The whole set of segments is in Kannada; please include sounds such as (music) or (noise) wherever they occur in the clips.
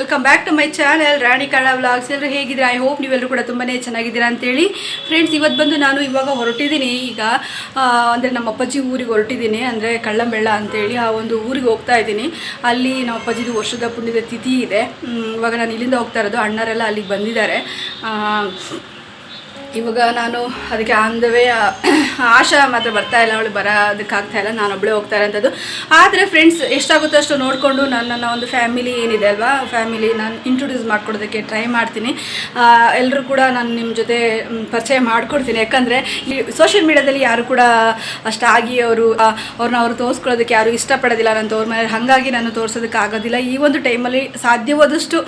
Welcome back to my channel Rani ಕಳ್ಳ ವ್ಲಾಗ್ಸ್ ಎಲ್ಲರೂ ಹೇಗಿದ್ದೀರಾ? ಐ ಹೋಪ್ ನೀವೆಲ್ಲರೂ ಕೂಡ ತುಂಬಾ ಚೆನ್ನಾಗಿದ್ದೀರಾ ಅಂತೇಳಿ. ಫ್ರೆಂಡ್ಸ್ ಇವತ್ತು ಬಂದು ನಾನು ಇವಾಗ ಹೊರಟಿದ್ದೀನಿ. ಈಗ ಅಂದರೆ ನಮ್ಮ ಅಪ್ಪಾಜಿ ಊರಿಗೆ ಹೊರಟಿದ್ದೀನಿ, ಅಂದರೆ ಕಳ್ಳಂಬೆಳ್ಳ ಅಂತೇಳಿ ಆ ಒಂದು ಊರಿಗೆ ಹೋಗ್ತಾ ಇದ್ದೀನಿ. ಅಲ್ಲಿ ನಮ್ಮ ಅಪ್ಪಾಜಿದು ವರ್ಷದ ಪುಣ್ಯದ ತಿಥಿ ಇದೆ. ಇವಾಗ ನಾನು ಇಲ್ಲಿಂದ ಹೋಗ್ತಾ ಇರೋದು. ಅಣ್ಣರೆಲ್ಲ ಅಲ್ಲಿಗೆ ಬಂದಿದ್ದಾರೆ. ಇವಾಗ ನಾನು ಅದಕ್ಕೆ ಆನ್ ಆಶಾ ಮಾತ್ರ ಬರ್ತಾ ಇಲ್ಲ, ಅವಳು ಬರೋದಕ್ಕಾಗ್ತಾ ಇಲ್ಲ, ನಾನು ಒಬ್ಬಳೇ ಹೋಗ್ತಾ ಇರೋಂಥದ್ದು. ಆದರೆ ಫ್ರೆಂಡ್ಸ್ ಎಷ್ಟಾಗುತ್ತೋ ಅಷ್ಟು ನೋಡಿಕೊಂಡು ನನ್ನ ಒಂದು ಫ್ಯಾಮಿಲಿ ಏನಿದೆ ಅಲ್ವಾ? ಫ್ಯಾಮಿಲಿ ನಾನು ಇಂಟ್ರೊಡ್ಯೂಸ್ ಮಾಡ್ಕೊಡೋದಕ್ಕೆ ಟ್ರೈ ಮಾಡ್ತೀನಿ. ಎಲ್ಲರೂ ಕೂಡ ನಾನು ನಿಮ್ಮ ಜೊತೆ ಪರಿಚಯ ಮಾಡಿಕೊಡ್ತೀನಿ. ಯಾಕಂದರೆ ಈ ಸೋಷಿಯಲ್ ಮೀಡ್ಯಾದಲ್ಲಿ ಯಾರು ಕೂಡ ಅಷ್ಟಾಗಿ ಅವರು ಅವ್ರನ್ನ ಅವರು ತೋರಿಸ್ಕೊಳ್ಳೋದಕ್ಕೆ ಯಾರು ಇಷ್ಟಪಡೋದಿಲ್ಲ. ನಾನು ತೋರ್ ಮನೆ, ಹಾಗಾಗಿ ನಾನು ತೋರಿಸೋದಕ್ಕೆ ಆಗೋದಿಲ್ಲ. ಈ ಒಂದು ಟೈಮಲ್ಲಿ ಸಾಧ್ಯವಾದಷ್ಟು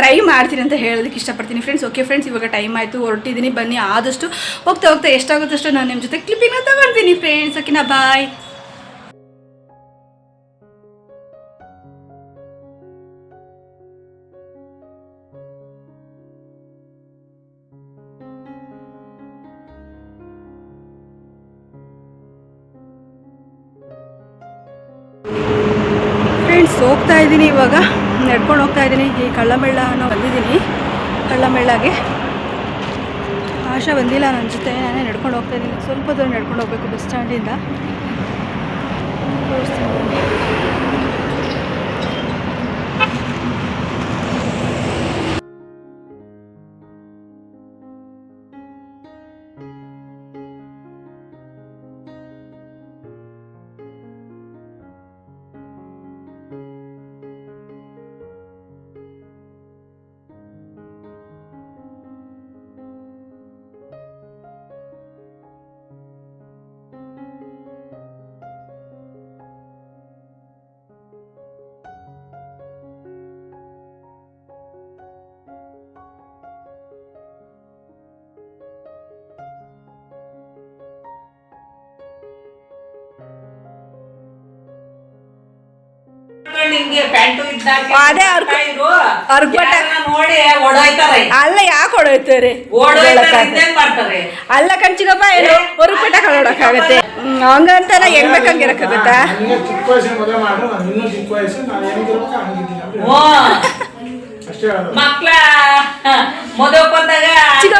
ಟ್ರೈ ಮಾಡ್ತೀನಿ ಅಂತ ಹೇಳೋದಕ್ಕೆ ಇಷ್ಟಪಡ್ತೀನಿ. ಫ್ರೆಂಡ್ಸ್ ಓಕೆ ಫ್ರೆಂಡ್ಸ್ ಇವಾಗ ಟೈಮ್ ಆಯಿತು, ಹೊರಟಿದ್ದೀನಿ. ಬನ್ನಿ. ಆದಷ್ಟು ಹೋಗ್ತಾ ಹೋಗ್ತಾ ಎಷ್ಟಾಗುತ್ತಷ್ಟು ನಾನು ನಿಮ್ಮ ಜೊತೆ ಕ್ಲಿಪ್ಪಿಂಗ್ನ ತಗೊಳ್ತೀನಿ ಫ್ರೆಂಡ್ಸ್ ಓಕೆನಾ ಬಾಯ್ ಫ್ರೆಂಡ್ಸ್ ಹೋಗ್ತಾ ಇದ್ದೀನಿ ಇವಾಗ. ನಡ್ಕೊಂಡು ಹೋಗ್ತಾ ಇದ್ದೀನಿ. ಈ ಕಳ್ಳಮೆಳ್ಳ ಅನ್ನೋ ಬಂದಿದ್ದೀನಿ. ಕಳ್ಳಮೆಳ್ಳಗೆ ಆಶಾ ಬಂದಿಲ್ಲ ನನ್ನ ಜೊತೆ, ನಾನೇ ನಡ್ಕೊಂಡು ಹೋಗ್ತಾ ಇದ್ದೀನಿ. ಸ್ವಲ್ಪ ದೂರ ನಡ್ಕೊಂಡು ಹೋಗ್ಬೇಕು ಬಸ್ ಸ್ಟ್ಯಾಂಡಿಂದ. ತೋರಿಸ್ತೀನಿ. ಪ್ಯಾಂಟು ಇದ್ದಾಗ ಅದೇ ನೋಡಿ ಓಡೋಯ್ತಾರೆ. ಅಲ್ಲ ಯಾಕೆ ಹೊಡೋಯ್ತಾರೆ ಓಡೋಯ್ತಾರೆ ಅಲ್ಲ ಕಣ್ಚಿಗಪ್ಪ ಏನು? ಹೊರಪೇಟ ಕಳೋಡಕ್ಕಾಗತ್ತೆ ಹಂಗಂತ ನಾ ಹೆಂಗ್ ಬೇಕಂಗೆ ಇರಕ್ಕಾಗತ್ತಾ? ನನಗೆ ಚಿಕ್ಕ ವಯಸ್ಸಿನ ಮದುವೆ ಮಾಡ್ರು ನಾನು ಇನ್ನೂ ಚಿಕ್ಕ ವಯಸ್ಸು ನಾನು ಹೆಂಗಿರ್ಬೇಕು ಹಂಗಿದ್ದೀನಿ ಅಂತ ಓ. ಅಷ್ಟೇ ಮಕ್ಳ ಮದುವೆ ಬಂದಾಗ? ಈಗಿನ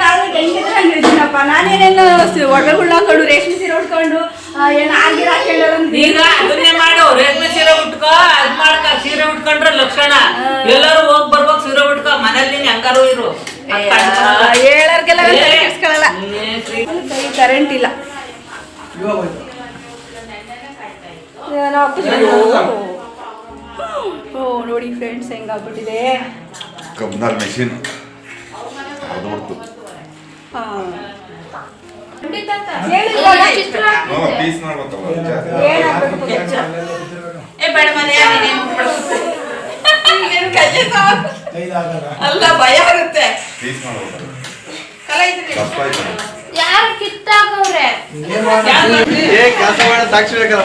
ಕಾಲದಲ್ಲಿ ಹೆಂಗಿದ್ರೆ ಹಂಗಿರ್ತೀನಪ್ಪ ನಾನೇನೇನು ಒಡಗುಳ್ಳ ಹಾಕೊಂಡು ರೇಷ್ಮೆ ಸೀರೆ ಉಟ್ಕೊಂಡು ಏನು ಆಗಿರ ಕೇಳೋದು ಈಗ ರೇಷ್ಮೆ ಸೀರೆ ಉಟ್ಕೋ ಅದ್ ಮಾಡ್ಕ ಸೀರೆ ಉಟ್ಕೊಂಡ್ರೆ ಲಕ್ಷಣ. ಎಲ್ಲರೂ ಹೋಗ್ ಬರ್ಬೇಕು ಸೀರೆ ಉಟ್ಕೋ. ಮನೇಲಿ ನೀನ್ ಹೆಂಗಾರು ಇರು. ಹೇಳೋರ್ಗೆಲ್ಲ ಕರೆಂಟ್ ಇಲ್ಲ. ಓ ನೋಡಿ ಫ್ರೆಂಡ್ಸ್ ಹೆಂಗಾಗ್ಬಿಟ್ಟಿದೆ. ಕಬ್ಬಿನಲ್ಲಿ ಮೆಷಿನ್ ಅದು ಹಾ. ಪೀಸ್ ಮಾಡ್ಬೇಕಲ್ಲ? ಏ ಬೇಡ ಮನೆ ಅಲ್ಲ ಭಯ ಆಗುತ್ತೆ. ಪೀಸ್ ಮಾಡ್ಬೇಕು ಕಲ ಇದ್ರೆ ಯಾರು ಕಿತ್ತಾಕವ್ರೆ ಏ ಕೆಲಸ ಮಾಡೋ ಸಾಕ್ಷಿ ಬೇಕಲ್ಲ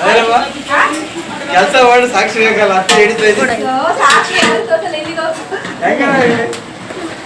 ಅದೇನಪ್ಪ ಕೆಲಸ ಮಾಡೋ ಸಾಕ್ಷಿ ಬೇಕಲ್ಲ ಅತ್ತೆ ಹಿಡಿತಾ ಇದ್ದೀನಿ. ಸಾಕ್ಷಿ ಹೋಗು.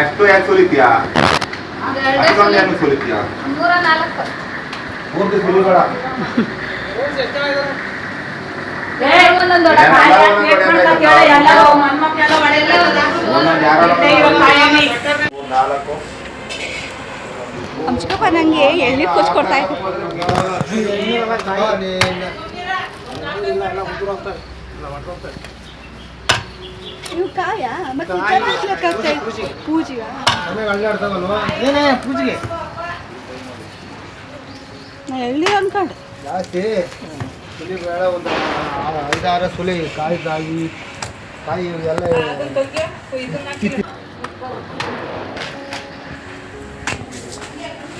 ಏ ಅಷ್ಟು ಯಾಕೆ ಸುಲಿತೀಯಾ ಅಷ್ಟೊಂದು ಯಾಕೆ ಸುಲಿತೀಯಾ ನೂರ ನಾಲ್ಕು ಪೂರ್ತಿ ಸುಲಿಬೇಡ ಒಂದೊಂದು ದೊಡ್ಡ ಎಲ್ಲ ಕಾಯಿ ಹಾಕಿ ಒಂದೊಂದು ಇಟ್ಕೊಂಡು ದೊಡ್ಡ ಕೇಳಿ ದೊಡ್ಡ ಎಲ್ಲರೂ ದೊಡ್ಡ ಮೊಮ್ಮಕ್ಳೆಲ್ಲ ಒಡೆಯಲ್ಲ ಒಂದೊಂದು ಯಾರೋ ಮೂರು ನಾಲ್ಕು ನಮ್ಮ ಚಿಕ್ಕಪ್ಪ ನನಗೆ ಎಳ್ನೀರು ಕೊಚ್ಕೊಡ್ತಾ ಇತ್ತು ಇವು ಕಾಯ ಮತ್ತೆ ಪೂಜೆಗ. ಏನೇ ಪೂಜೆಗೆ. ನಾ ಎಳ್ನೀರು ಅನ್ಕೊಂಡೆ? ಜಾಸ್ತಿ. ಸುಲಿ ಬೇಡ ಒಂದು ಆ- ಐದಾರು ಸುಲಿ ಕಾಯಿ ತಾಗಿ ಕಾಯಿ ಎಲ್ಲ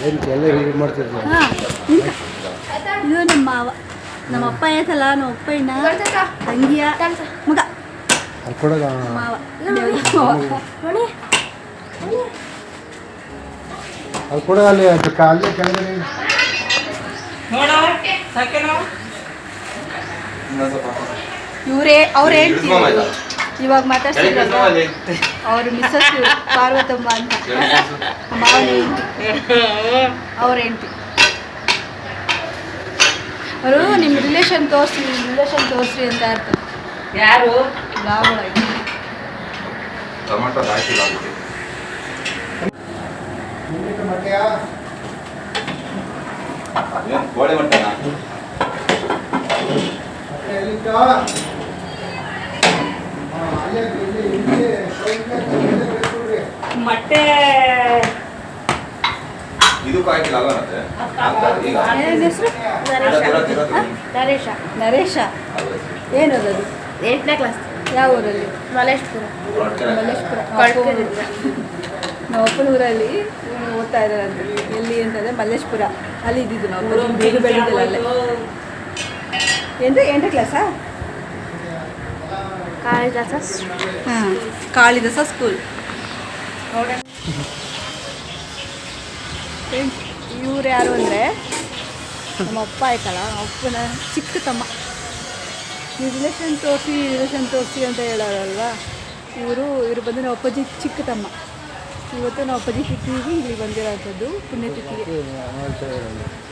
ಏನು ಎಲ್ಲ ಹೀಗೆ ಮಾಡ್ತಿರ್ತೀವಿ ಹಾ ಇದು ನಮ್ಮ ಮಾವ. ನಮ್ಮ ಅಪ್ಪ ಐತಲ್ಲ ನಮ್ಮ ಅಪ್ಪ ಇನ್ನ ತಂಗಿಯ ಮಗ. ಕೊಡಗ. ಅಲ್ಲಿ ಕೊಡಗ. ಅಲ್ಲಿ ಅದು ಅಲ್ಲೇ ಕೆಳಗಡೆ. ಇವರೇ ಅವ್ರು ಹೇಳ್ತೀವಿ ಇವಾಗ ಮಾತಾಡ್ತಿದ್ರಲ್ಲ ಅವ್ರ ಮಿಸ್ಸಸ್ ಪಾರ್ವತಮ್ಮ ಅಂತ. ಮಾವನ ಅವ್ರ ಹೆಂಡತಿ. ಅವರು ನಿಮ್ಮ ರಿಲೇಷನ್ ತೋರಿಸ್ರಿ ನಿಮ್ಮ ರಿಲೇಷನ್ ತೋರಿಸ್ರಿ ಅಂತ ಇರ್ತದೆ ಯಾರು? ಟೊಮೆಟೊ ಹಾಕಿ ಏನ್ ಕೋಳಿ ಮಟ್ಟನ ಮೊಟ್ಟೆ. ಇದಕ್ಕೂ ಹಾಕಿಲ್ಲ ಅಲ್ವಾ ನರೇಶ. ನರೇಶ. ಏನದು ಎಂಟನೇ ಕ್ಲಾಸ್ ಯಾವ ಊರಲ್ಲಿ? ಮಲೇಶ್ಪುರ. ಮಲ್ಲೇಶ್ಪುರ. ನಮ್ಮ ಅಪ್ಪನ ಊರಲ್ಲಿ ಓದ್ತಾ ಇದ್ದಾರಂತೆ ಎಲ್ಲಿ ಅಂತಂದ್ರೆ ಮಲ್ಲೇಶ್ಪುರ. ಅಲ್ಲಿ ಇದ್ದಿದ್ದು ನಾವು ಬೇಗ ಬೆಳೆದಿಲ್ಲ ಅಲ್ಲೇ. ಎಂದು ಎಂಟು ಕ್ಲಾಸಾ? ಕಾಳಿದಾಸ ಹಾಂ ಕಾಳಿದಾಸ ಸ್ಕೂಲ್ ಇವ್ರು ಯಾರು ಅಂದರೆ ನಮ್ಮ ಅಪ್ಪ ಆಯ್ತಲ್ಲ ಅಪ್ಪನ ಚಿಕ್ಕ ತಮ್ಮ. ಈ ರಿಲೇಷನ್ ತೋರಿಸಿ ರಿಲೇಷನ್ ತೋರಿಸಿ ಅಂತ ಹೇಳೋರಲ್ವಾ? ಇವರು ಇವರು ಬಂದು ನಮ್ಮ ಅಪ್ಪಾಜಿ ಚಿಕ್ಕ ತಮ್ಮ ಇವತ್ತು ನಾವು ಅಪ್ಪಾಜಿ ಚಿಕ್ಕಿಗೆ ಇಲ್ಲಿ ಬಂದಿರೋಂಥದ್ದು ಪುಣ್ಯತಿಥಿಗೆ.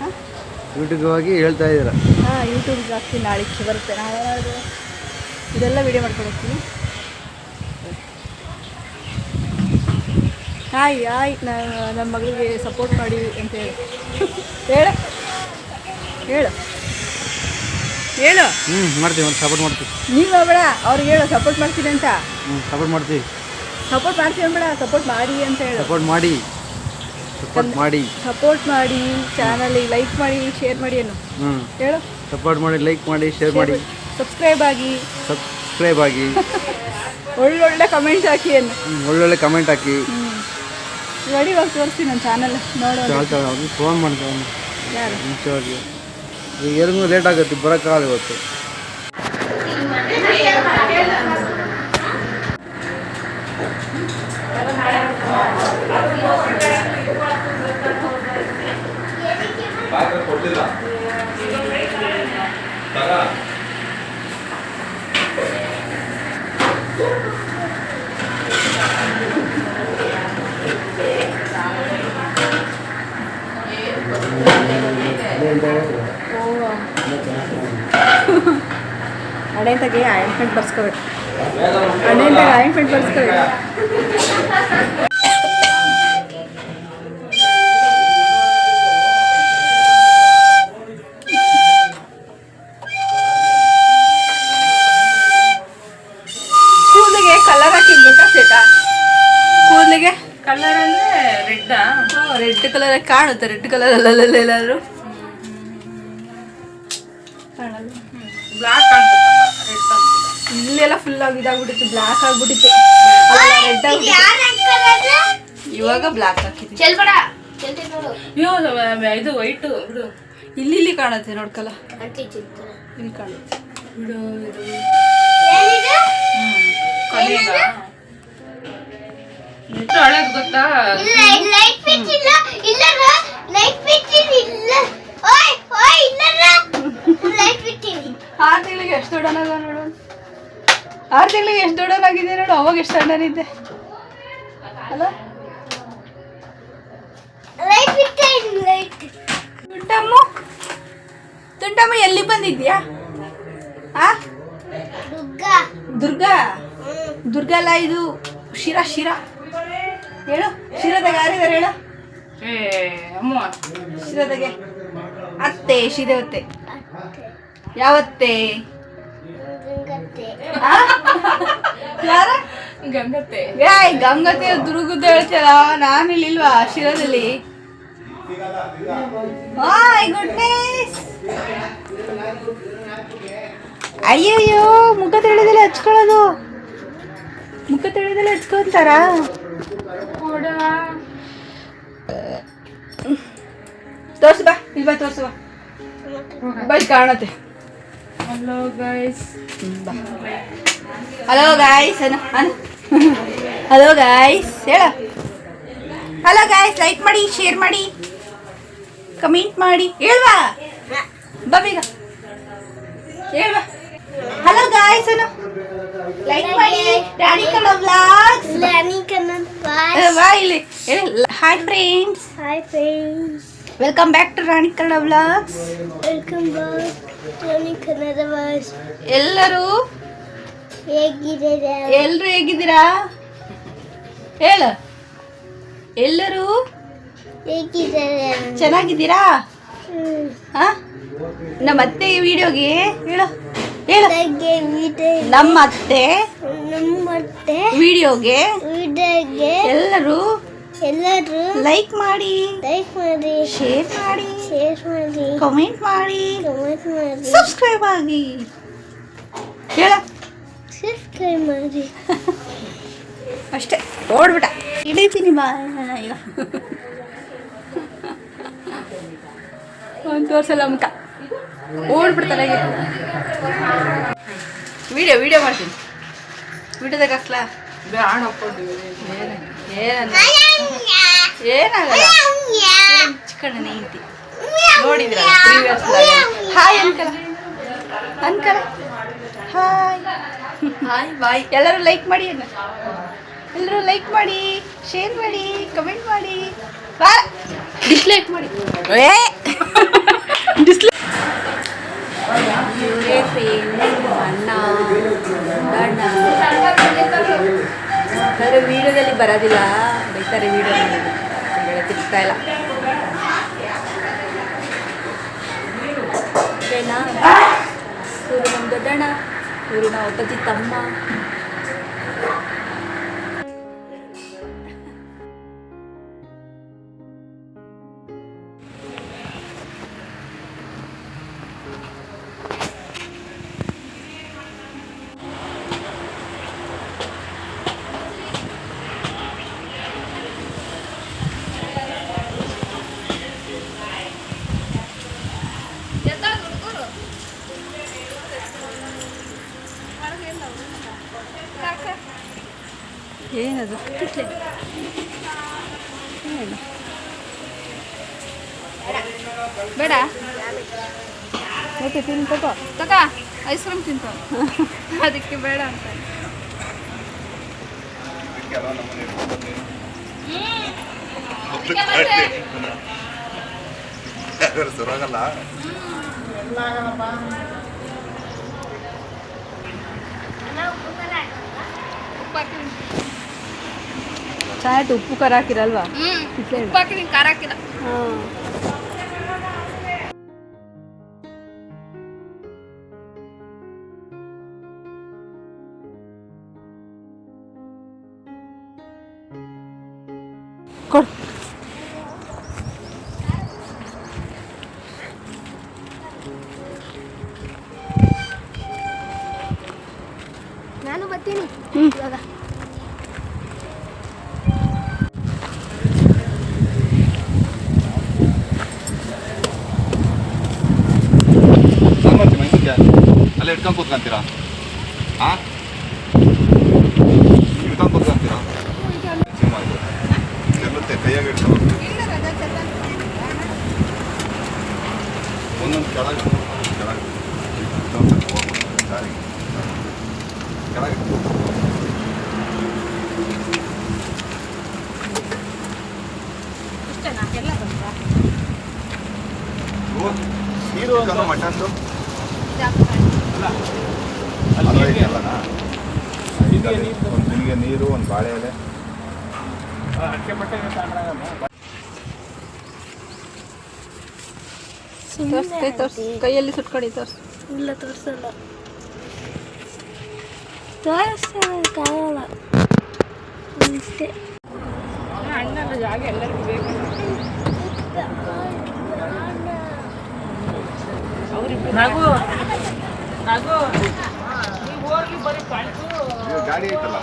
ಹಾಂ? ಯೂಟ್ಯೂಬ್ ಹೋಗಿ ಹೇಳ್ತಾ ಇದ್ದೀರಾ? ಹಾಂ ಯೂಟ್ಯೂಬ್ ಜಾಸ್ತಿ ನಾಳೆ ಬರುತ್ತೆ. ನಾಳೆ ಇದೆಲ್ಲ ವಿಡಿಯೋ ಮಾಡ್ಕೊಂಡು ಹೋಗ್ತೀನಿ. ಹಾಯ್ ಹಾಯ್ ನಮ್ಮ ಮಗಳಿಗೆ ಸಪೋರ್ಟ್ ಮಾಡಿ ಅಂತ ಹೇಳಿ. ಹೇಳು. ಹೇಳು. ಹೇಳು. ಹ್ಞೂ ಮಾಡ್ತೀವಿ ಒಂದು ಸಪೋರ್ಟ್ ಮಾಡ್ತೀವಿ. ನೀವು ಬೇಡ ಅವ್ರಿಗೆ ಹೇಳು ಸಪೋರ್ಟ್ ಮಾಡ್ತೀನಿ ಅಂತ. ಹ್ಞೂ ಸಪೋರ್ಟ್ ಮಾಡ್ತೀವಿ. ಸಪೋರ್ಟ್ ಮಾಡ್ತೀನಿ ಬೇಡ ಸಪೋರ್ಟ್ ಮಾಡಿ ಅಂತ ಹೇಳು. ಸಪೋರ್ಟ್ ಮಾಡಿ. ಸಪೋರ್ಟ್ ಮಾಡಿ. ಸಪೋರ್ಟ್ ಮಾಡಿ ಚಾನಲಿಗೆ ಲೈಕ್ ಮಾಡಿ ಶೇರ್ ಮಾಡಿ ಏನು? ಹ್ಞೂ ಹೇಳು. ಸಪೋರ್ಟ್ ಮಾಡಿ ಲೈಕ್ ಮಾಡಿ ಶೇರ್ ಮಾಡಿ. ಸಬ್ಸ್ಕ್ರೈಬ್ ಆಗಿ. ಸಬ್ಸ್ಕ್ರೈಬ್ ಆಗಿ. (laughs) ಒಳ್ಳೊಳ್ಳೆ ಕಮೆಂಟ್ಸ್ ಹಾಕಿ ಏನು? ಒಳ್ಳೊಳ್ಳೆ ಕಮೆಂಟ್ ಹಾಕಿ. ರೆಡಿ ಹೋಗಿ ತೋರಿಸ್ತೀನಿ ನನ್ನ ಚಾನಲ್ ನೋಡೋಣ ಚಾಲ್ ಫೋನ್ ಮಾಡ್ತೀನಿ ಯಾರು? ಮುಂಚೆವ್ರಿಗೆ ಈಗ ಎಲ್ರಿಗೂ ಲೇಟ್ ಆಗುತ್ತೆ ಬರೋಕ್ಕಾಗಲ್ಲ ಇವತ್ತು ಬಾಯ್ಗೆ ಕೊಟ್ಟಿಲ್ಲ ತಗ. ಹಣೆಂತಾಗೆ ಆಯಿಂಟ್ಮೆಂಟ್ ಬರ್ಸ್ಕೋಬೇಕು. ಹಣೆಂತಾಗೆ ಆಯಿಂಟ್ಮೆಂಟ್ ಬರ್ಸ್ಕೋಬೇಕು. ಕೂದಲಿಗೆ ಕಲರ್ ಹಾಕಿದ್ಬೇಕಾ ಸೇಟಾ ಕೂದಲಿಗೆ? ಕಲರ್ ಅಂದ್ರೆ ರೆಡ್ ರೆಡ್ ಕಲರ್ ಕಾಣುತ್ತೆ ರೆಡ್ ಕಲರ್ ಅಲ್ಲಲ್ಲ ಆಗಿ ಇದಾಗ್ಬಿಟ್ಟಿತ್ತು ಬ್ಲ್ಯಾಕ್ ಆಗ್ಬಿಟ್ಟಿತ್ತು. ರೆಡ್ ಆಗ್ಬಿಟ್ಟಿತ್ತು. ಇವಾಗ ಬ್ಲ್ಯಾಕ್ ಹಾಕಿದ್ವಿ ಇದು ವೈಟ್ ಬಿಡು. ಇಲ್ಲಿ ಇಲ್ಲಿ ಕಾಣುತ್ತೆ ನೋಡ್ಕಲ್ಲ. ಇಲ್ಲಿ ಕಾಣುತ್ತೆ. ಬಿಡು ಇದು. ಹಳೇದು ಗೊತ್ತಾ? ಲೈಟ್ ಫಿಟ್ ಇಲ್ಲ. ಇಲ್ಲ ಲೈಟ್ ಫಿಟ್ ಇಲ್ಲ. ಓಯ್ ಓಯ್ ಇಲ್ಲ ಲೈಟ್ ಫಿಟ್ (laughs) ಇಲ್ಲ. ಆರು ಎಷ್ಟು ದೊಡ್ಡನಾಗ ನೋಡು. ಆರು ತಿಂಗಳಿಗೆ ಎಷ್ಟು ದೊಡ್ಡವರಾಗಿದ್ದೆ ನೋಡು ಅವಾಗ ಎಷ್ಟು ಸಣ್ಣನಿದ್ದೆ ಅಲ್ಲ? ಲೈಟ್ ತುಂಟಮ್ಮ ತುಂಟಮ್ಮ ಎಲ್ಲಿ ಬಂದಿದ್ಯಾ? ಆ? ದುರ್ಗಾ. ದುರ್ಗಾ? ಅಲ್ಲ ಇದು ಶಿರಾ ಶಿರಾ. ಹೇಳು ಶಿರದಾಗ ಯಾರಿದ್ದಾರೆ ಹೇಳು. ಏ ಅಮ್ಮ. ಶಿರದಾಗೆ. ಅತ್ತೆ ಶಿರವತ್ತೆ ಯಾವತ್ತೆ? ಯಾರ? ಗಂಗತ್ತೆ. ಏಯ್ ಗಂಗತೆ ದುರ್ಗದ ಹೇಳ್ತೀರ ನಾನು ಇಲ್ಲಿಲ್ವಾ ಶಿರದಲ್ಲಿ? ಹಾಯ್ ಗುಡ್ನೆಸ್ ಅಯ್ಯಯ್ಯೋ ಮುಖ ತಿಳಿದಲ್ಲ ಹಚ್ಕೊಳ್ಳೋದು. ಮುಖ ತಿಳಿದಲ್ಲ ಹಚ್ಕೊಂತಾರ? ತೋರ್ಸು ಬಾ ಇಲ್ಲಿ ಬಾ ತೋರ್ಸು ಬಾ. ಬೈ ಕಾಣತ್ತೆ. Hello guys hello guys Ano? Ano? Hello guys ಹೇಳ ಹಲೋ ಗಾಯ್ಸ್ ಲೈಕ್ ಮಾಡಿ ಶೇರ್ ಮಾಡಿ. ಕಮೆಂಟ್ ಮಾಡಿ. ಹೇಳ್ವಾ ಬಾ ಬೇಗ ಹೇಳ್ವಾ ಹಲೋ ಗಾಯ್ಸ್ ಅನು ಲೈಕ್ ಮಾಡಿ. Rani Kannada vlogs Rani Kannada class. ಬಾ ಇಲ್ಲಿ hi friends Hi friends. Welcome back to Rani Kannada vlogs welcome back Rani Kannada vlogs. ಎಲ್ಲರೂ? ಹೇಗಿದ್ದೀರಾ? ಎಲ್ಲರೂ ಹೇಗಿದ್ದೀರಾ? ಹೇಳ. ಎಲ್ಲರೂ? ಹೇಗಿದ್ದಾರೆ? ಚೆನ್ನಾಗಿದ್ದೀರಾ. ಹಾ? ನಮ್ಮ ಅತ್ತೆ ವಿಡಿಯೋಗೆ ಹೇಳು. ಹೇಳು. ಬೆಳಗ್ಗೆ ವಿಡಿಯೋ ನಮ್ಮ ಅತ್ತೆ ವಿಡಿಯೋಗೆ ವಿಡಿಯೋಗೆ ಎಲ್ಲರೂ ಎಲ್ಲರೂ ಲೈಕ್ ಮಾಡಿ ಲೈಕ್ ಮಾಡಿ ಶೇರ್ ಮಾಡಿ ಶೇರ್ ಮಾಡಿ ಕಮೆಂಟ್ ಮಾಡಿ ಕಮೆಂಟ್ ಮಾಡಿ. ಸಬ್ಸ್ಕ್ರೈಬ್ ಆಗಿ. ಹೇಳ. ಸಬ್ಸ್ಕ್ರೈಬ್ ಮಾಡಿ. (laughs) ಅಷ್ಟೇ ಓಡ್ಬಿಟ ಹಿಡಿತೀನಿ ಬಾ ಒಂದು ತೋರ್ಸಲ್ಲ ಮುಖ. ಓಡ್ಬಿಡ್ತಾರೆ ವಿಡಿಯೋ ವಿಡಿಯೋ ಮಾಡ್ತೀನಿ. ವಿಡಿಯೋದಾಗ ಹಾಕ್ಲಾ? ಏನ ಏನಾಗಲ್ಲ. ಚಿಕ್ಕಣ್ಣ ಐತಿ ನೋಡಿದ್ರ previous hi uncle uncle hi hi bye ಎಲ್ಲರೂ ಲೈಕ್ ಮಾಡಿ ಅಣ್ಣ ಎಲ್ಲರೂ ಲೈಕ್ ಮಾಡಿ ಶೇರ್ ಮಾಡಿ ಕಮೆಂಟ್ ಮಾಡಿ. ಡಿಸ್ಲೈಕ್ ಮಾಡಿ. ಏ. ಡಿಸ್ಲೈಕ್ ಇವರೇ ಫ್ರೆಂಡ್ ಅಣ್ಣ ಅಣ್ಣ ಆದರೆ ವೀಡಿಯೋದಲ್ಲಿ ಬರೋದಿಲ್ಲ. ಬೈತಾರೆ ವಿಡಿಯೋದಲ್ಲಿ ತಿರ್ತಾ ಇಲ್ಲ ಓಕೆನಾ ಇವರು ನಮ್ಮ ದೊಡ್ಡಣ್ಣ ಇವರು ನಾವು ಅಪ್ಪಾಜಿ ತಮ್ಮ ಬೇಡ. ಓಕೆ ತಿನ್ ತಗೋ. ತಗ ಐಸ್ ಕ್ರೀಮ್ ತಿಂತ. ಅದಕ್ಕೆ ಬೇಡ ಅಂತ. ಸುರಾಗಲ್ಲ ಚಾಟ್ ಉಪ್ಪು ಖಾರ ಹಾಕಿರಲ್ವಾ? ಕಿಟ್ಲೆ ಖಾರ ಹಾಕಿಲ್ಲ. ಹಾಂ. ಕೊಡು ನಾನು ಬರ್ತೀನಿ ಇವಾಗ ಸಾಮರ್ಥ್ಯ ಮೆಣಸಿನ್ಕಾಯ ಅಲ್ಲೇ ಇಟ್ಕೊಂಡು ಕೂತ್ಕೊಂತೀರಾ ಹಾ ಒಂದು ನೀರು ಒಂದು ಬಾಳೆ ಎಲೆ. ಕೈ ತೋರ್ಸ್. ಕೈಯಲ್ಲಿ ಸುಟ್ಕೊಡಿ ಅಣ್ಣ ಇಲ್ಲ ತೋರಿಸಲ್ಲ. ಎಲ್ಲರಿಗೂ ಅಷ್ಟೇ ನಗು ನಗು ನೀವು ಹೋಗಿ ಬರೀ ಗಾಡಿ ಐತಲ್ಲ.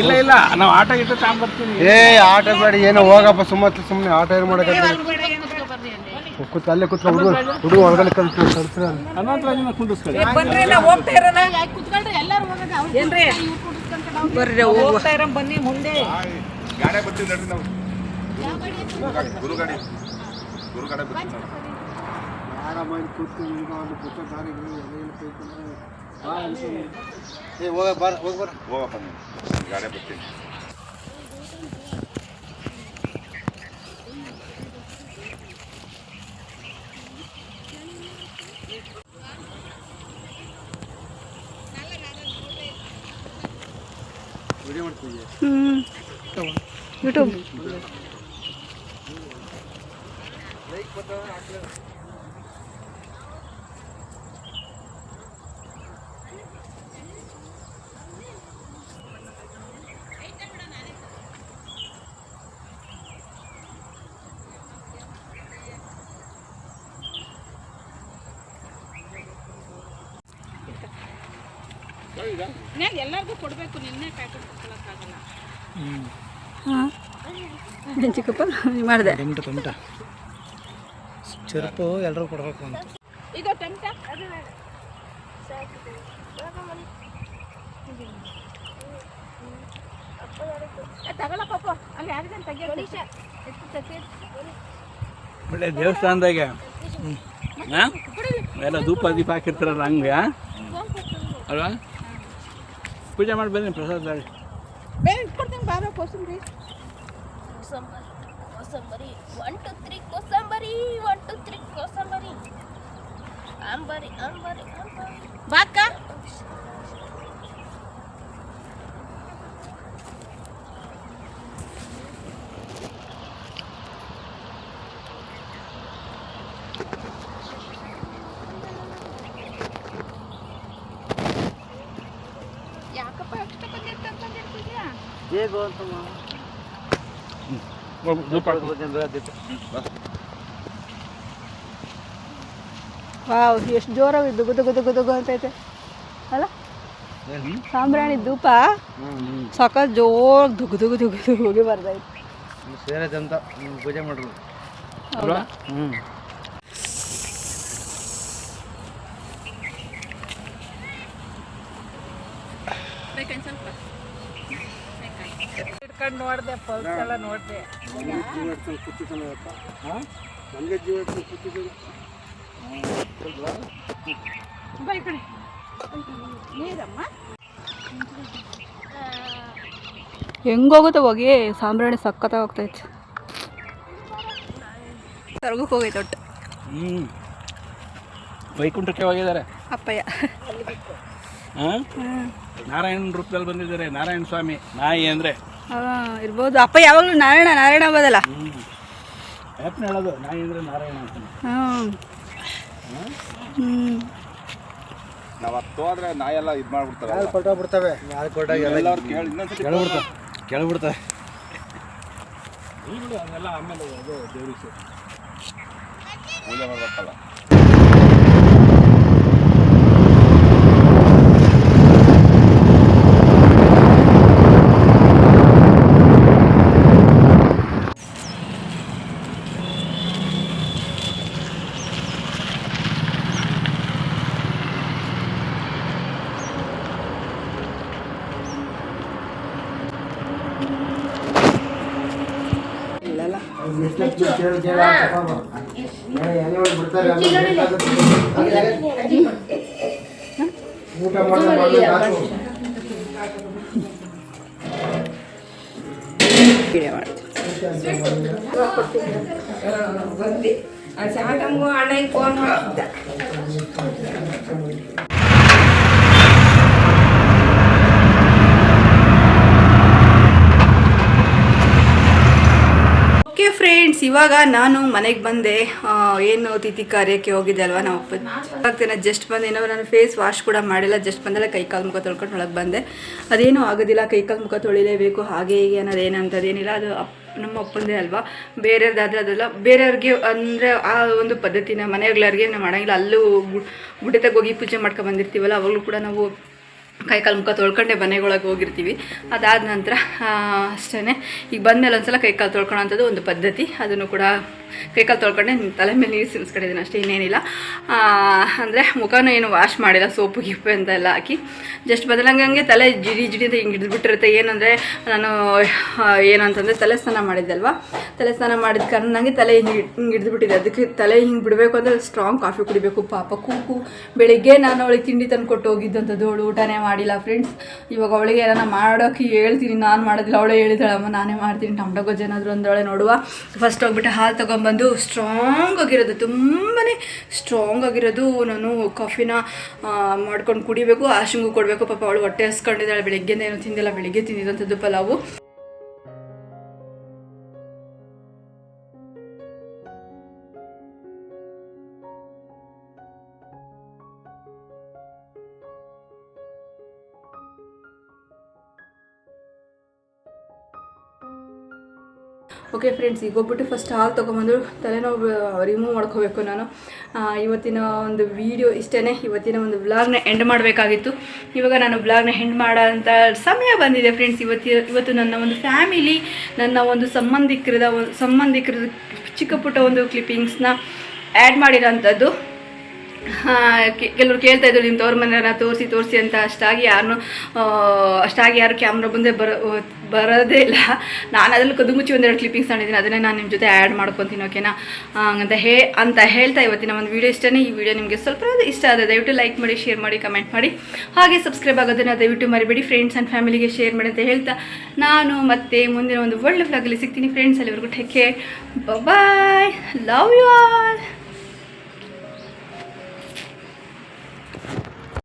ಇಲ್ಲ ಇಲ್ಲ ನಾವು ಆಟ ಗಿಟ್ಟ ತಗೊಂಡ್ಬರ್ತೀವಿ ಏ ಆಟ ಬೇಡ ಏನೋ ಹೋಗಪ್ಪ ಸುಮ್ಮನೆ ಸುಮ್ಮನೆ ಆಟ ಏನು ಮಾಡಕ್ಕೆ ಕೂತ್ ಅಲ್ಲೇ. ಕುತ್ಕೊ ಹುಡುಗ ಹುಡುಗ ಒಳಗಡೆ ಕಲ್ತು ಕಲ್ತ್ರ ಹನುಮಂತರಾಜನ ಕುಂಡಿಸ್ಕೊಳ್ಳಿ ನಾವು ಹೋಗ್ತಾ ಇರೋಣ ಬರ್ರಿ ಹೋಗುವ ಬನ್ನಿ ಮುಂದೆ. ಗಾಡಿ ಬರ್ತೀವಿ ನಡ್ರಿ ನಾವು. ಗುರು ಗಾಡಿ. ಗುರು ಗಾಡಿ ಗುರು ಗಾಡಿ ಬರ್ತೀವಿ ನಾವು ಏ ಹೋಗ ಬಾರ ಹೋಗಿ ಬರ ಹೋಗಪ್ಪ ಗಾಡಿ ಬರ್ತೀನಿ ಹ್ಮ್ ಯೂಟ್ಯೂಬ್ ಹಾಂ ಚಿಕ್ಕಪ್ಪ. ಮಾಡಿದೆ. ಟೊಮೆಟೊ ಟೊಮೆಟೊ ಚೆರುಪು ಎಲ್ಲರೂ ಕೊಡಬೇಕು ಅಂತ. ಒಳ್ಳೆ ದೇವಸ್ಥಾನದಾಗ. ಹಾಂ? ಎಲ್ಲ ಧೂಪ ದೀಪ ಹಾಕಿರ್ತಾರಲ್ಲ ಹಂಗೆ ಅಲ್ವಾ? ಪೂಜೆ ಮಾಡಿ ಬನ್ನಿ ಪ್ರಸಾದ ಕೋಸಂಬರಿ ಕೋಸಂಬರಿ one to three kosambari one to three ಕೋಸಂಬರಿ ಅಂಬರಿ ಅಂಬರಿ ಅಂಬರಿ ಬಾಕ ಯಾಕಪ್ಪ ಎಕ್ಸ್ಟ್ರಾ ಬಂದಿರ್ತ ಅಂತಂದಿರ್ತಿದ್ಯಾ ಹೇಗೋ ಅಂತಮ್ಮ ಧೂಪ ವಾವ್ ಎಷ್ಟು ಜೋರಾಗಿ ದುಗು ದುಗು ದುಗು ದುಗು ಅಂತೈತೆ ಅಲ್ಲ? ಸಾಂಬ್ರಾಣಿ ಧೂಪ? ಸಖತ್ ಜೋರ್ ದುಗು ದುಗು ದುಗು ದುಗು ಹೋಗಿ ಬರ್ತೈತೆ ಸೇರೈತೆ ಅಂತ ಪೂಜೆ ಮಾಡ್ರು. ಹ್ಞೂ ಹಿಡ್ಕೊಂಡು ನೋಡಿದೆ ಪಲ್ಸ್ ಎಲ್ಲ ನೋಡ್ದೆ. ನನಗೆ ಜೀವ ಇಟ್ಟು ಕೂತಿದ್ದೀನಿ ಹೆಂಗೋಗುತ್ತೆ ಹೋಗಿ? ಸಾಂಬ್ರಾಣಿ ಸಕ್ಕತ್ತಾಗಿ ಹೋಗ್ತೈತೆ ಸರ್ಗಕ್ಕೆ ಹೋಗೈತೆ ಒಟ್ಟು. ಹ್ಞೂ ವೈಕುಂಠಕ್ಕೆ ಹೋಗಿದ್ದಾರೆ. ಅಪ್ಪಯ್ಯ. ಹಾಂ? ನಾರಾಯಣ ರೂಪದಲ್ಲಿ ಬಂದಿದ್ದಾರೆ. ನಾರಾಯಣ ಸ್ವಾಮಿ ನಾಯಿ ಅಂದರೆ. ಇರ್ಬೋದು. ಅಪ್ಪ ಯಾವಾಗಲೂ ನಾರಾಯಣ ನಾರಾಯಣ ಅಂಬೋದಲ್ಲ? ಹ್ಞೂ ಯಾಕೆ ಹೇಳೋದು ನಾಯಿ ಅಂದರೆ ನಾರಾಯಣ ಅಂತ ಹಾಂ ಹ್ಞೂ ನಾವು ಹತ್ತು ಹೋದ್ರೆ ನಾಯೆಲ್ಲ ಇದು ಮಾಡ್ಬಿಡ್ತಾರೆ ಕೊಟ್ಟೋಗ್ಬಿಡ್ತವೆ ಯಾರು ಕೊಟ್ಟಾಗ ಎಲ್ಲರೂ ಕೇಳಿ ಇನ್ನೊಂದ್ಸತಿ ಕೆಳಬಿಡ್ತಾವೆ ಕೆಳಬಿಡ್ತವೆ ಈಗಲೂ ಅದೆಲ್ಲ ಆಮೇಲೆ ಅದು ದೇವ್ರಿಗೆ ಪೂಜೆ ಮಾಡ್ಬೇಕಲ್ಲ. ಊಟ ಮಾಡಿ ವಿಡಿಯೋ ಮಾಡ್ತೀನಿ ಓಕೆ ಫ್ರೆಂಡ್ಸ್ ಇವಾಗ ನಾನು ಮನೆಗೆ ಬಂದೆ. ಏನು ತಿಥಿ ಕಾರ್ಯಕ್ಕೆ ಹೋಗಿದ್ದೆ ಅಲ್ವಾ ನಾವು ಆಗ್ತೇನೆ ಜಸ್ಟ್ ಬಂದು. ಏನೋ ನಾನು ಫೇಸ್ ವಾಶ್ ಕೂಡ ಮಾಡಿಲ್ಲ ಜಸ್ಟ್ ಬಂದಲ್ಲ ಕೈ ಕಾಲು ಮುಖ ತೊಳ್ಕೊಂಡು ಒಳಗೆ ಬಂದೆ. ಅದೇನೂ ಆಗೋದಿಲ್ಲ, ಕೈ ಕಾಲು ಮುಖ ತೊಳಿಲೇಬೇಕು, ಹಾಗೆ ಹೀಗೆ ಅನ್ನೋದು ಏನಂತದೇನಿಲ್ಲ ಅದು ನಮ್ಮ ಅಪ್ಪಂದೇ ಅಲ್ವಾ? ಬೇರೆಯವ್ರದ್ದಾದ್ರೆ ಅದೆಲ್ಲ, ಬೇರೆಯವ್ರಿಗೆ ಅಂದರೆ ಆ ಒಂದು ಪದ್ಧತಿನ ಮನೆಯವ್ರಿಗೆ ನಾವು ಮಾಡೋಂಗಿಲ್ಲ. ಅಲ್ಲೂ ಗು- ಗುಡ್ಡೆ ಹೋಗಿ ಪೂಜೆ ಮಾಡ್ಕೊಂಡು ಬಂದಿರ್ತೀವಲ್ಲ, ಅವಾಗಲೂ ಕೂಡ ನಾವು ಕೈ ಕಾಲು ಮುಖ ತೊಳ್ಕೊಂಡೆ ಮನೆಗೊಳಗೆ ಹೋಗಿರ್ತೀವಿ. ಅದಾದ ನಂತರ ಅಷ್ಟೇ ಈಗ ಬಂದಮೇಲೆ ಒಂದ್ಸಲ ಕೈ ಕಾಲು ತೊಳ್ಕೊಳ್ಳೋಂಥದ್ದು ಒಂದು ಪದ್ಧತಿ. ಅದನ್ನು ಕೂಡ ಕೈ ಕಾಲು ತೊಳ್ಕೊಂಡೆ ತಲೆ ಮೇಲೆ ನೀರು ಸಿನ್ಸ್ಕೊಂಡಿದ್ದೀನಿ ಅಷ್ಟೇ, ಇನ್ನೇನಿಲ್ಲ. ಅಂದರೆ ಮುಖನೂ ಏನು ವಾಶ್ ಮಾಡಿಲ್ಲ, ಸೋಪು, ಗಿಪ್ಪು ಅಂತ ಎಲ್ಲ ಹಾಕಿ. ಜಸ್ಟ್ ಬದಲಂಗಂಗೆ ತಲೆ ಜಿಡಿ ಜಿಡಿ ಅಂತ ಹಿಂಗೆ ಹಿಡಿದ್ಬಿಟ್ಟಿರುತ್ತೆ. ಏನಂದರೆ, ನಾನು ಏನಂತಂದರೆ ತಲೆ ಸ್ನಾನ ಮಾಡಿದ್ದೆ ಅಲ್ವಾ? ತಲೆ ಸ್ನಾನ ಮಾಡಿದ ಕಾರಣ ನನಗೆ ತಲೆ ಹಿಂಗೆ ಹಿಂಗೆ ಹಿಡಿದ್ಬಿಟ್ಟಿದೆ. ಅದಕ್ಕೆ ತಲೆ ಹಿಂಗೆ ಬಿಡಬೇಕು ಅಂದರೆ ಸ್ಟ್ರಾಂಗ್ ಕಾಫಿ ಕುಡಿಬೇಕು. ಪಾಪ ಕೂಕು ಬೆಳಿಗ್ಗೆ ನಾನು ಅವಳಿಗೆ ತಿಂಡಿ ತಂದು ಕೊಟ್ಟು ಹೋಗಿದ್ದಂಥದ್ದು, ಅವಳು ಊಟನೇ ಮಾಡಿಲ್ಲ ಫ್ರೆಂಡ್ಸ್ ಇವಾಗ ಅವಳಿಗೆ ಏನಾರ ಮಾಡೋಕ್ಕೆ ಹೇಳ್ತೀನಿ, ನಾನು ಮಾಡೋದಿಲ್ಲ, ಅವಳೇ ಹೇಳಿದಾಳಮ್ಮ ನಾನೇ ಮಾಡ್ತೀನಿ, ಟೊಮಟೊ ಗೊಜ್ಜು ಏನಾದರೂ ನೋಡುವ. ಫಸ್ಟ್ ಹೋಗ್ಬಿಟ್ಟು ಹಾಲು ತೊಗೊಂಬಂದು ಸ್ಟ್ರಾಂಗ್ ಆಗಿರೋದು ತುಂಬಾ ಸ್ಟ್ರಾಂಗ್ ಆಗಿರೋದು. ನಾನು ಕಾಫಿನ ಮಾಡ್ಕೊಂಡು ಕುಡಿಬೇಕು ಆಶಿಂಗು ಕೊಡಬೇಕು. ಪಾಪ ಅವಳು ಹೊಟ್ಟೆ ಹಸ್ಕೊಂಡಿದ್ದಾಳೆ, ಬೆಳಗ್ಗೆಯಿಂದ ಏನೂ ತಿಂದಿಲ್ಲ, ಬೆಳಿಗ್ಗೆ ತಿಂದಿದ್ದಂಥದ್ದು ಪಲಾವು. ಓಕೆ ಫ್ರೆಂಡ್ಸ್ ಈಗ ಹೋಗ್ಬಿಟ್ಟು ಫಸ್ಟ್ ಹಾಲು ತೊಗೊಂಬಂದು ತಲೆನೋವು ರಿಮೂವ್ ಮಾಡ್ಕೋಬೇಕು ನಾನು. ಇವತ್ತಿನ ಒಂದು ವಿಡಿಯೋ ಇಷ್ಟೇ ಇವತ್ತಿನ ಒಂದು ಬ್ಲಾಗ್ನ ಎಂಡ್ ಮಾಡಬೇಕಾಗಿತ್ತು. ಇವಾಗ ನಾನು ಬ್ಲಾಗ್ನ ಎಂಡ್ ಮಾಡೋಂಥ ಸಮಯ ಬಂದಿದೆ ಫ್ರೆಂಡ್ಸ್ ಇವತ್ತಿ, ಇವತ್ತು ನನ್ನ ಒಂದು ಫ್ಯಾಮಿಲಿ ನನ್ನ ಒಂದು ಸಂಬಂಧಿಕರದ ಒಂದು ಸಂಬಂಧಿಕರದ ಚಿಕ್ಕ ಪುಟ್ಟ ಒಂದು ಕ್ಲಿಪ್ಪಿಂಗ್ಸ್ನ ಆ್ಯಡ್ ಮಾಡಿರೋಂಥದ್ದು. ಕೆಲವರು ಕೇಳ್ತಾ ಇದ್ರು ನಿಮ್ಮ ತವ್ರ ಮನೆಯನ್ನ ತೋರಿಸಿ ತೋರಿಸಿ ಅಂತ. ಅಷ್ಟಾಗಿ ಯಾರನ್ನು ಅಷ್ಟಾಗಿ ಯಾರು ಕ್ಯಾಮ್ರಾ ಮುಂದೆ ಬರೋ ಬರೋದೇ ಇಲ್ಲ. ನಾನು ಅದ್ರಲ್ಲಿ ಕದು ಮುಚ್ಚಿ ಒಂದೆರಡು ಕ್ಲಿಪ್ಪಿಂಗ್ಸ್ ತಗೊಂಡಿದ್ದೀನಿ. ಅದನ್ನೇ ನಾನು ನಿಮ್ಮ ಜೊತೆ ಆ್ಯಡ್ ಮಾಡ್ಕೊತೀನಿ ಓಕೆನಾ ಹಂಗಂತ ಅಂತ ಹೇ, ಅಂತ ಹೇಳ್ತಾ ಇವತ್ತಿನ ಒಂದು ವೀಡಿಯೋ ಇಷ್ಟೇ ಈ ವಿಡಿಯೋ ನಿಮಗೆ ಸ್ವಲ್ಪ ಇಷ್ಟ ಆದರೆ ದಯವಿಟ್ಟು ಲೈಕ್ ಮಾಡಿ ಶೇರ್ ಮಾಡಿ ಕಮೆಂಟ್ ಮಾಡಿ. ಹಾಗೆ ಸಬ್ಸ್ಕ್ರೈಬ್ ಆಗೋದನ್ನು ದಯವಿಟ್ಟು ಮರಿಬೇಡಿ. ಫ್ರೆಂಡ್ಸ್ ಆ್ಯಂಡ್ ಫ್ಯಾಮಿಲಿಗೆ ಶೇರ್ ಮಾಡಿ ಅಂತ ಹೇಳ್ತಾ ನಾನು ಮತ್ತೆ ಮುಂದಿನ ಒಂದು ಒಳ್ಳೆ ಫ್ಲಾಗಲ್ಲಿ ಸಿಗ್ತೀನಿ. ಫ್ರೆಂಡ್ಸ್ ಅಲ್ಲಿವರೆಗೂ take care bye love you all